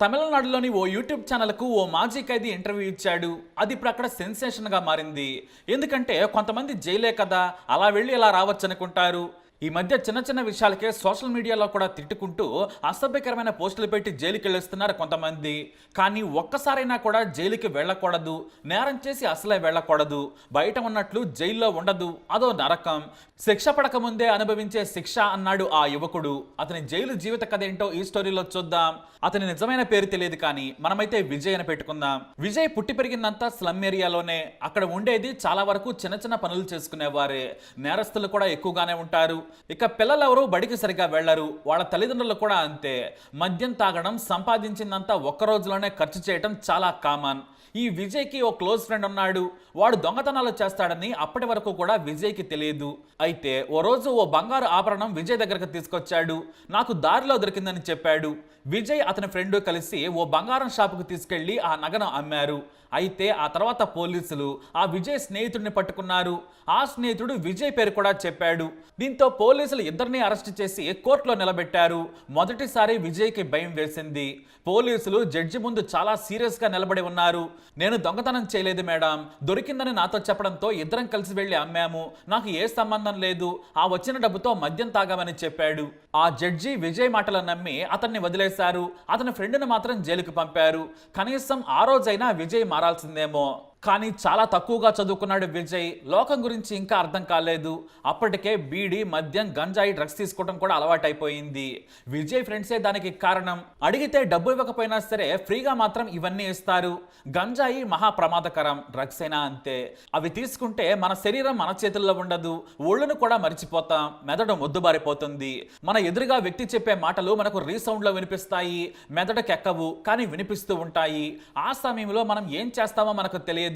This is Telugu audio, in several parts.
తమిళనాడులోని ఓ యూట్యూబ్ ఛానల్కు ఓ మాజీ ఖైదీ ఇంటర్వ్యూ ఇచ్చాడు. అది ఇప్పుడు అక్కడ సెన్సేషన్గా మారింది. ఎందుకంటే కొంతమంది జైలే కదా అలా వెళ్ళి ఇలా రావచ్చు అనుకుంటారు ఈ మధ్య చిన్న చిన్న విషయాలకే సోషల్ మీడియాలో కూడా తిట్టుకుంటూ అసభ్యకరమైన పోస్టులు పెట్టి జైలుకి వెళ్ళేస్తున్నారు కొంతమంది. కానీ ఒక్కసారైనా కూడా జైలుకి వెళ్ళకూడదు. నేరం చేసి అసలే వెళ్ళకూడదు. బయట ఉన్నట్లు జైల్లో ఉండదు. అదో నరకం. శిక్ష పడకముందే అనుభవించే శిక్ష అన్నాడు ఆ యువకుడు. అతని జైలు జీవిత కథ ఏంటో ఈ స్టోరీలో చూద్దాం. అతని నిజమైన పేరు తెలియదు కానీ మనమైతే విజయ్ అని పెట్టుకుందాం. విజయ్ పుట్టి పెరిగిందంతా స్లమ్ ఏరియాలోనే. అక్కడ ఉండేది చాలా వరకు చిన్న చిన్న పనులు చేసుకునేవారే. నేరస్తులు కూడా ఎక్కువగానే ఉంటారు. ఇక పిల్లలు ఎవరూ బడికి సరిగా వెళ్ళరు వాళ్ళ తల్లిదండ్రులు కూడా అంతే. మద్యం తాగడం సంపాదించిందంతా ఒక్క రోజులోనే ఖర్చు చేయడం చాలా కామన్. ఈ విజయ్కి ఓ క్లోజ్ ఫ్రెండ్ ఉన్నాడు. వాడు దొంగతనాలు చేస్తాడని అప్పటి వరకు కూడా విజయ్కి తెలియదు. అయితే ఓ రోజు ఓ బంగారు ఆభరణం విజయ్ దగ్గరకు తీసుకొచ్చాడు. నాకు దారిలో దొరికిందని చెప్పాడు. విజయ్ అతని ఫ్రెండ్ కలిసి ఓ బంగారం షాపుకు తీసుకెళ్ళి ఆ నగను అమ్మారు. అయితే ఆ తర్వాత పోలీసులు ఆ విజయ్ స్నేహితుడిని పట్టుకున్నారు. ఆ స్నేహితుడు విజయ్ పేరు కూడా చెప్పాడు. దీంతో పోలీసులు ఇద్దరిని అరెస్ట్ చేసి కోర్టులో నిలబెట్టారు. మొదటిసారి విజయ్కి భయం వేసింది. పోలీసులు జడ్జి ముందు చాలా సీరియస్గా నిలబడి ఉన్నారు. నేను దొంగతనం చేయలేదు మేడం. దొరికిందని నాతో చెప్పడంతో ఇద్దరం కలిసి వెళ్ళి అమ్మాము. నాకు ఏ సంబంధం లేదు. ఆ వచ్చిన డబ్బుతో మద్యం తాగామని చెప్పాడు. ఆ జడ్జి విజయ్ మాటలు నమ్మి అతన్ని వదిలేశారు. అతని ఫ్రెండ్ని మాత్రం జైలుకు పంపారు. కనీసం ఆ రోజైనా విజయ్ మారాల్సిందేమో. కానీ చాలా తక్కువగా చదువుకున్నాడు విజయ్. లోకం గురించి ఇంకా అర్థం కాలేదు. అప్పటికే బీడీ మద్యం గంజాయి డ్రగ్స్ తీసుకోవడం కూడా అలవాటైపోయింది. విజయ్ ఫ్రెండ్సే దానికి కారణం. అడిగితే డబ్బు ఇవ్వకపోయినా సరే ఫ్రీగా మాత్రం ఇవన్నీ ఇస్తారు. గంజాయి మహా ప్రమాదకరం డ్రగ్స్ అయినా అంతే. అవి తీసుకుంటే మన శరీరం మన చేతుల్లో ఉండదు. ఒళ్ళును కూడా మర్చిపోతాం. మెదడు మొద్దుబారిపోతుంది. మన ఎదురుగా వ్యక్తి చెప్పే మాటలు మనకు రీసౌండ్లో వినిపిస్తాయి. మెదడుకెక్కవు కానీ వినిపిస్తూ ఉంటాయి. ఆ సమయంలో మనం ఏం చేస్తామో మనకు తెలియదు.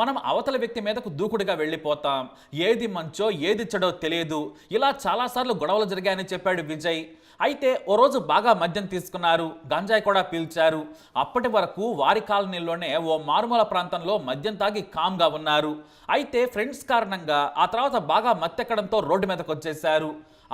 మనం అవతల వ్యక్తి మీదకు దూకుడుగా వెళ్ళిపోతాం. ఏది మంచో ఏది చెడో తెలియదు. ఇలా చాలాసార్లు గొడవలు జరిగాయని చెప్పాడు విజయ్. అయితే ఓ రోజు బాగా మద్యం తీసుకున్నారు. గంజాయి కూడా పీల్చారు. అప్పటి వరకు వారి కాలనీలోనే ఓ మారుమూల ప్రాంతంలో మద్యం తాగి కామ్గా ఉన్నారు. అయితే ఫ్రెండ్స్ కారణంగా ఆ తర్వాత బాగా మత్తెక్కడంతో రోడ్డు మీదకు వచ్చేశారు.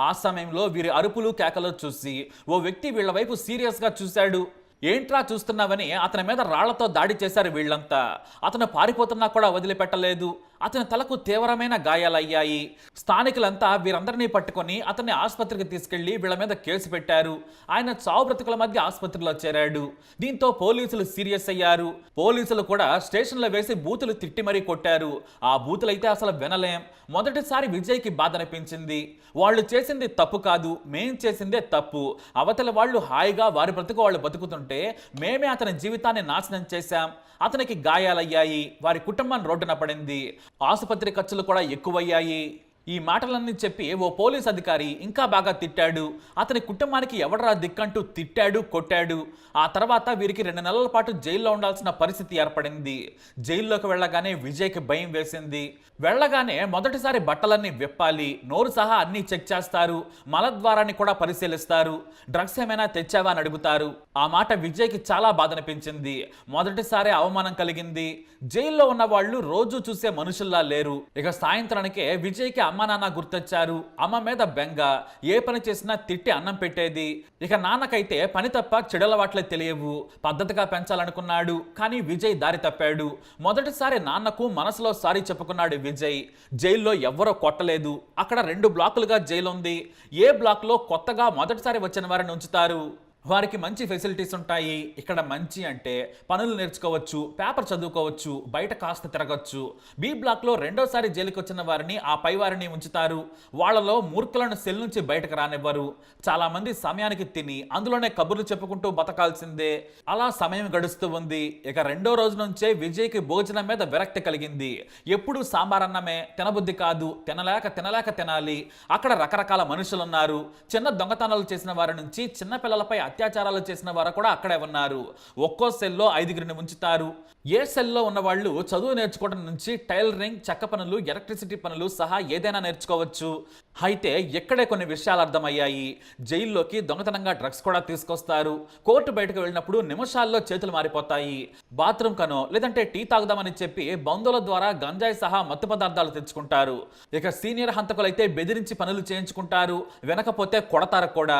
ఆ సమయంలో వీరి అరుపులు కేకలు చూసి ఓ వ్యక్తి వీళ్ళ వైపు సీరియస్గా చూశాడు. ఏంట్రా చూస్తున్నావని అతని మీద రాళ్ళతో దాడి చేశారు వీళ్ళంతా. అతను పారిపోతున్నా కూడా వదిలిపెట్టలేదు. అతని తలకు తీవ్రమైన గాయాలయ్యాయి. స్థానికులంతా వీరందరినీ పట్టుకొని అతన్ని ఆసుపత్రికి తీసుకెళ్ళి వీళ్ళ మీద కేసు పెట్టారు. ఆయన చావు బ్రతుకుల మధ్య ఆసుపత్రిలో చేరాడు. దీంతో పోలీసులు సీరియస్ అయ్యారు. పోలీసులు కూడా స్టేషన్లో వేసి బూతులు తిట్టి మరీ కొట్టారు. ఆ బూతులైతే అసలు వినలేం. మొదటిసారి విజయ్కి బాధ అనిపించింది వాళ్ళు చేసింది తప్పు కాదు మేం చేసిందే తప్పు. అవతల వాళ్ళు హాయిగా వారి బ్రతుకు వాళ్ళు బతుకుతుంటే మేమే అతని జీవితాన్ని నాశనం చేశాం. అతనికి గాయాలయ్యాయి. వారి కుటుంబం రోడ్డున పడింది. ఆసుపత్రి ఖర్చులు కూడా ఎక్కువయ్యాయి. ఈ మాటలన్నీ చెప్పి ఓ పోలీస్ అధికారి ఇంకా బాగా తిట్టాడు. అతని కుటుంబానికి ఎవడరా దిక్కంటూ తిట్టాడు కొట్టాడు. ఆ తర్వాత వీరికి రెండు నెలల పాటు జైల్లో ఉండాల్సిన పరిస్థితి ఏర్పడింది. జైల్లోకి వెళ్ళగానే విజయ్కి భయం వేసింది. వెళ్ళగానే మొదటిసారి బట్టలన్నీ విప్పాలి. నోరు సహా అన్నీ చెక్ చేస్తారు. మలద్వారాన్ని కూడా పరిశీలిస్తారు. డ్రగ్స్ ఏమైనా తెచ్చావా అని అడుగుతారు. ఆ మాట విజయ్కి చాలా బాధ అనిపించింది మొదటిసారి అవమానం కలిగింది. జైల్లో ఉన్న వాళ్ళు రోజు చూసే మనుషుల్లా లేరు. ఇక సాయంత్రానికే విజయ్కి అమ్మ నాన్న గుర్తొచ్చారు. అమ్మ మీద బెంగ. ఏ పని చేసినా తిట్టి అన్నం పెట్టేది. ఇక నాన్నకైతే పని తప్ప చెడలవాట్లే తెలియవు. పద్ధతిగా పెంచాలనుకున్నాడు. కానీ విజయ్ దారి తప్పాడు. మొదటిసారి నాన్నకు మనసులో సారీ చెప్పుకున్నాడు విజయ్. జైల్లో ఎవ్వరో కొట్టలేదు. అక్కడ రెండు బ్లాకులుగా జైలు ఉంది ఏ బ్లాక్లో కొత్తగా మొదటిసారి వచ్చిన వారిని ఉంచుతారు? వారికి మంచి ఫెసిలిటీస్ ఉంటాయి. ఇక్కడ మంచి అంటే పనులు నేర్చుకోవచ్చు పేపర్ చదువుకోవచ్చు బయట కాస్త తిరగచ్చు. బి బ్లాక్లో రెండోసారి జైలుకి వచ్చిన వారిని ఆ పై వారిని ఉంచుతారు. వాళ్ళలో మూర్ఖులను సెల్ నుంచి బయటకు రానివ్వరు. చాలామంది సమయానికి తిని అందులోనే కబుర్లు చెప్పుకుంటూ బతకాల్సిందే. అలా సమయం గడుస్తూ ఉంది. ఇక రెండో రోజు నుంచే విజయ్కి భోజనం మీద విరక్తి కలిగింది. ఎప్పుడు సాంబార్ అన్నమే తినబుద్ధి కాదు. తినలేక తినలేక తినాలి. అక్కడ రకరకాల మనుషులు ఉన్నారు చిన్న దొంగతనాలు చేసిన వారి నుంచి చిన్న పిల్లలపై అత్యాచారాలు చేసిన వారు కూడా అక్కడే ఉన్నారు. ఒక్కో సెల్లో ఐదుగురిని ఉంచుతారు. ఏ సెల్లో ఉన్న వాళ్ళు చదువు నేర్చుకోవడం నుంచి టైలరింగ్ చెక్క పనులు ఎలక్ట్రిసిటీ పనులు సహా ఏదైనా నేర్చుకోవచ్చు. అయితే ఇక్కడే కొన్ని విషయాలు అర్థమయ్యాయి. జైల్లోకి దొంగతనంగా డ్రగ్స్ కూడా తీసుకొస్తారు. కోర్టు బయటకు వెళ్ళినప్పుడు నిమిషాల్లో చేతులు మారిపోతాయి. బాత్రూమ్ కనో లేదంటే టీ తాగుదామని చెప్పి బంధువుల ద్వారా గంజాయి సహా మత్తు పదార్థాలు తెచ్చుకుంటారు. ఇక సీనియర్ హంతకులైతే బెదిరించి పనులు చేయించుకుంటారు. వెనకపోతే కొడతారు కూడా.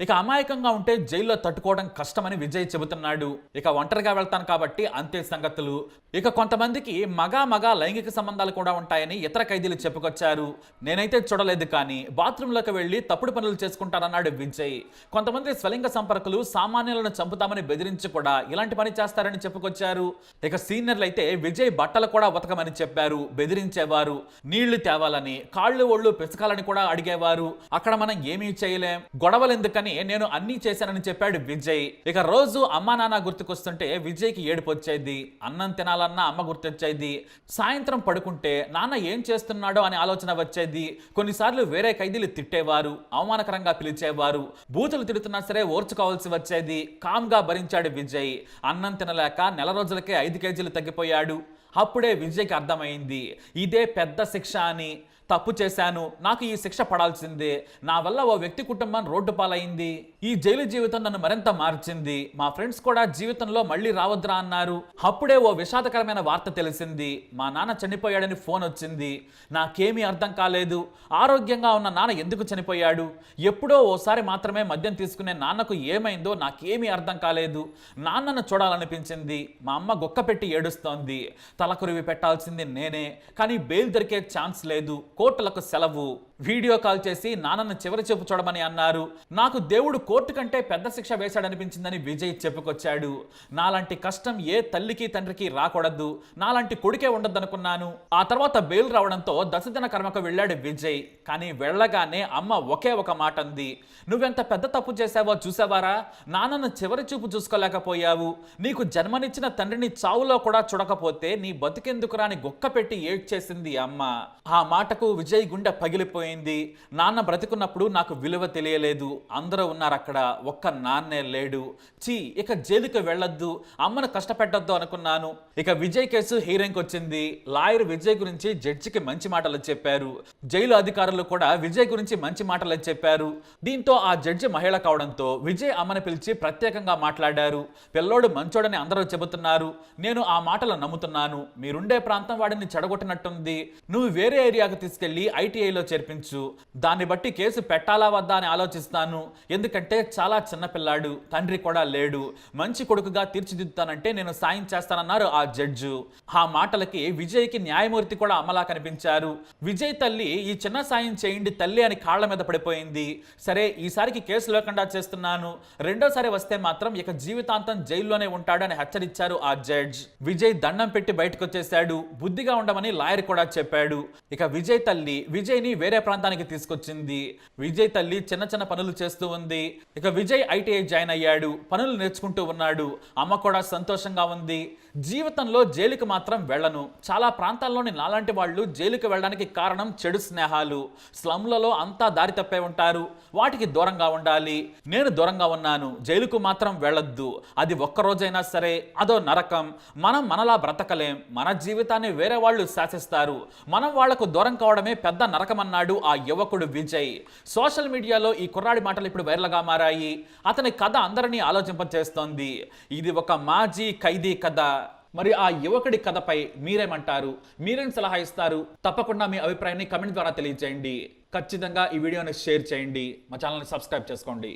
ఇక అమాయకంగా ఉంటే జైల్లో తట్టుకోవడం కష్టమని విజయ్ చెబుతున్నాడు. ఇక ఒంటరిగా వెళ్తాను కాబట్టి అంతే సంగతులు. ఇక కొంతమందికి మగ మగ లైంగిక సంబంధాలు కూడా ఉంటాయని ఇతర ఖైదీలు చెప్పుకొచ్చారు. నేనైతే చూడలేదు కానీ బాత్రూంలోకి వెళ్ళి తప్పుడు పనులు చేసుకుంటానన్నాడు విజయ్. కొంతమంది స్వలింగ సంపర్కులు సామాన్యులను చంపుతామని బెదిరించి కూడా ఇలాంటి పని చేస్తారని చెప్పుకొచ్చారు. ఇక సీనియర్లు అయితే విజయ్ బట్టలు కూడా ఉతకమని చెప్పారు. బెదిరించేవారు. నీళ్ళు తేవాలని కాళ్ళు ఒళ్ళు పెసకాలని కూడా అడిగేవారు. అక్కడ మనం ఏమీ చేయలేం. గొడవలు ఎందుకని నేను అన్నీ చేశానని చెప్పాడు విజయ్. ఇక రోజు అమ్మా నాన్న గుర్తుకొస్తుంటే విజయ్కి ఏడుపు వచ్చేది అన్నం తినాలన్నా అమ్మ గుర్తొచ్చేది. సాయంత్రం పడుకుంటే నాన్న ఏం చేస్తున్నాడో అనే ఆలోచన వచ్చేది. కొన్నిసార్లు వేరే ఖైదీలు తిట్టేవారు అవమానకరంగా పిలిచేవారు. బూతులు తిడుతున్నా సరే ఓర్చుకోవాల్సి వచ్చేది. కామ్గా భరించాడు విజయ్. అన్నం తినలేక నెల రోజులకే ఐదు కేజీలు తగ్గిపోయాడు. అప్పుడే విజయ్కి అర్థమైంది. ఇదే పెద్ద శిక్ష అని. తప్పు చేశాను నాకు ఈ శిక్ష పడాల్సిందే. నా వల్ల ఓ వ్యక్తి కుటుంబం రోడ్డు పాలైంది. ఈ జైలు జీవితం నన్ను మరింత మార్చింది. మా ఫ్రెండ్స్ కూడా జీవితంలో మళ్ళీ రావద్దురా అన్నారు. అప్పుడే ఓ విషాదకరమైన వార్త తెలిసింది. మా నాన్న చనిపోయాడని ఫోన్ వచ్చింది. నాకేమీ అర్థం కాలేదు. ఆరోగ్యంగా ఉన్న నాన్న ఎందుకు చనిపోయాడు? ఎప్పుడో ఓసారి మాత్రమే మద్యం తీసుకునే నాన్నకు ఏమైందో నాకేమీ అర్థం కాలేదు. నాన్నను చూడాలనిపించింది. మా అమ్మ గొక్క పెట్టి ఏడుస్తోంది. తలకురివి పెట్టాల్సింది నేనే. కానీ బెయిల్ దొరికే ఛాన్స్ లేదు. కోర్టులకు సెలవు. వీడియో కాల్ చేసి నాన్నను చివరి చూపు చూడమని అన్నారు. నాకు దేవుడు కోర్టు కంటే పెద్ద శిక్ష వేశాడనిపించిందని విజయ్ చెప్పుకొచ్చాడు. నాలాంటి కష్టం ఏ తల్లికి తండ్రికి రాకూడదు. నాలాంటి కొడుకే ఉండదనుకున్నాను ఆ తర్వాత బెయిల్ రావడంతో దశదిన కర్మకు వెళ్ళాడు విజయ్. కానీ వెళ్ళగానే అమ్మ ఒకే ఒక మాట అంది. నువ్వెంత పెద్ద తప్పు చేశావో చూసావారా? నాన్నను చివరి చూపు చూసుకోలేకపోయావు. నీకు జన్మనిచ్చిన తండ్రిని చావులో కూడా చూడకపోతే నీ బతికెందుకు రాని గుక్క పెట్టి ఏడ్చేసింది అమ్మ. ఆ మాటకు విజయ్ గుండె పగిలిపోయింది. నాన్న బ్రతికున్నప్పుడు నాకు విలువ తెలియలేదు. అందరూ ఉన్నారు అక్కడ. ఒక్క నాన్నే లేడు. చీ ఇక జైలుకి వెళ్ళొద్దు. అమ్మను కష్టపెట్టొద్దు అనుకున్నాను. ఇక విజయ్ కేసు హీరింగ్ వచ్చింది. లాయర్ విజయ్ గురించి జడ్జికి మంచి మాటలు చెప్పారు. జైలు అధికారులు కూడా విజయ్ గురించి మంచి మాటలు చెప్పారు. దీంతో ఆ జడ్జి మహిళ కావడంతో విజయ్ అమ్మని పిలిచి ప్రత్యేకంగా మాట్లాడారు. పిల్లోడు మంచోడని అందరూ చెబుతున్నారు. నేను ఆ మాటలు నమ్ముతున్నాను. మీరుండే ప్రాంతం వాడిని చెడగొట్టినట్టుంది. నువ్వు వేరే ఏరియాకు తీసుకెళ్ళి ఐటీఐలో చేర్పించు. దాన్ని బట్టి కేసు పెట్టాలా వద్దా అని ఆలోచిస్తాను. ఎందుకంటే చాలా చిన్నపిల్లాడు తండ్రి కూడా లేడు. మంచి కొడుకుగా తీర్చిదిద్దుతానంటే నేను సాయం చేస్తానన్నారు ఆ జడ్జు. ఆ మాటలకి విజయ్కి న్యాయమూర్తి కూడా అమలా కనిపించారు. విజయ్ తల్లి ఈ చిన్న సాయం చేయండి తల్లి అని కాళ్ళ మీద పడిపోయింది. సరే ఈసారికి కేసు లేకుండా చేస్తున్నాను. రెండోసారి వస్తే మాత్రం ఇక జీవితాంతం జైల్లోనే ఉంటాడని హెచ్చరించారు ఆ జడ్జ్. విజయ్ దండం పెట్టి బయటకు వచ్చేశాడు బుద్ధిగా ఉండమని లాయర్ కూడా చెప్పాడు. ఇక విజయ్ తల్లి విజయ్ని వేరే ప్రాంతానికి తీసుకొచ్చింది. విజయ్ తల్లి చిన్న చిన్న పనులు చేస్తూ ఉంది. ఇక విజయ్ ఐటీఐ జాయిన్ అయ్యాడు. పనులు నేర్చుకుంటూ ఉన్నాడు. అమ్మ కూడా సంతోషంగా ఉంది. జీవితంలో జైలుకి మాత్రం వెళ్ళను. చాలా ప్రాంతాల్లోని నాలాంటి వాళ్ళు జైలుకి వెళ్ళడానికి కారణం చెడు స్నేహాలు. స్లమ్లలో అంతా దారి తప్పే ఉంటారు. వాటికి దూరంగా ఉండాలి. నేను దూరంగా ఉన్నాను. జైలుకు మాత్రం వెళ్ళొద్దు. అది ఒక్కరోజైనా సరే అదో నరకం. మనం మనలా బ్రతకలేం. మన జీవితాన్ని వేరే వాళ్ళు శాసిస్తారు. మనం వాళ్ళకు దూరం కావడమే పెద్ద నరకమన్నాడు ఆ యువకుడు విజయ్. సోషల్ మీడియాలో ఈ కుర్రాడి మాటలు ఇప్పుడు వైరల్గా మారాయి. అతని కథ అందరినీ ఆలోచింపచేస్తోంది ఇది ఒక మాజీ ఖైదీ కథ. మరి ఆ యువకుడి కథపై మీరేమంటారు? మీరేం సలహా ఇస్తారు? తప్పకుండా మీ అభిప్రాయాన్ని కమెంట్ ద్వారా తెలియజేయండి. ఖచ్చితంగా ఈ వీడియోని షేర్ చేయండి. మా ఛానల్ని సబ్స్క్రైబ్ చేసుకోండి.